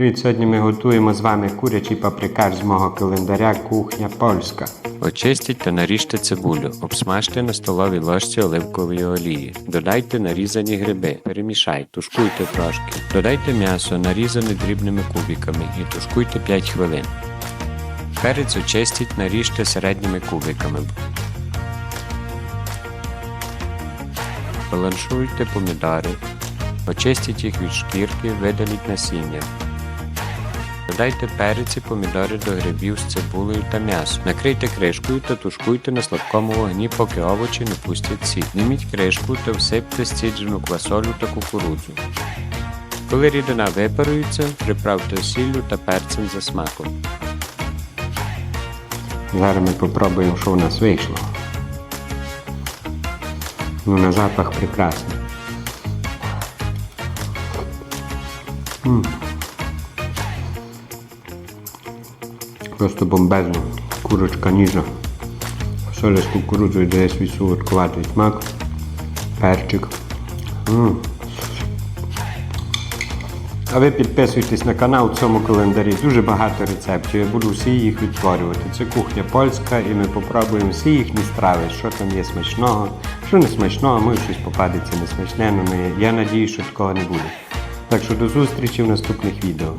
Привіт, сьогодні ми готуємо з вами курячий паприкар з мого календаря Кухня Польська. Очистіть та наріжте цибулю, обсмажте на столовій ложці оливкової олії. Додайте нарізані гриби, перемішайте, тушкуйте трошки. Додайте м'ясо, нарізане дрібними кубиками і тушкуйте 5 хвилин. Перець очистіть, наріжте середніми кубиками. Баланшуйте помідори, очистіть їх від шкірки, видаліть насіння. Додайте перець і помідори до грибів з цибулею та м'ясом. Накрийте кришкою та тушкуйте на слабкому вогні, поки овочі не пустять сік. Зніміть кришку та всипте стіджену квасолю та кукурудзу. Коли рідина випарується, приправте сіллю та перцем за смаком. Зараз ми попробуємо, що у нас вийшло. Ну, на запах прекрасний. М. Просто бомбезно. Курочка ніжна. Соля з кукурудзою дає свій солодкуватий смак. Перчик. М. А ви підписуйтесь на канал в цьому календарі. Дуже багато рецептів. Я буду всі їх відтворювати. Це кухня польська, і ми попробуємо всі їхні страви, що там є смачного, що не смачного, може щось попадеться несмачне, я надію, що такого не буде. Так що до зустрічі в наступних відео.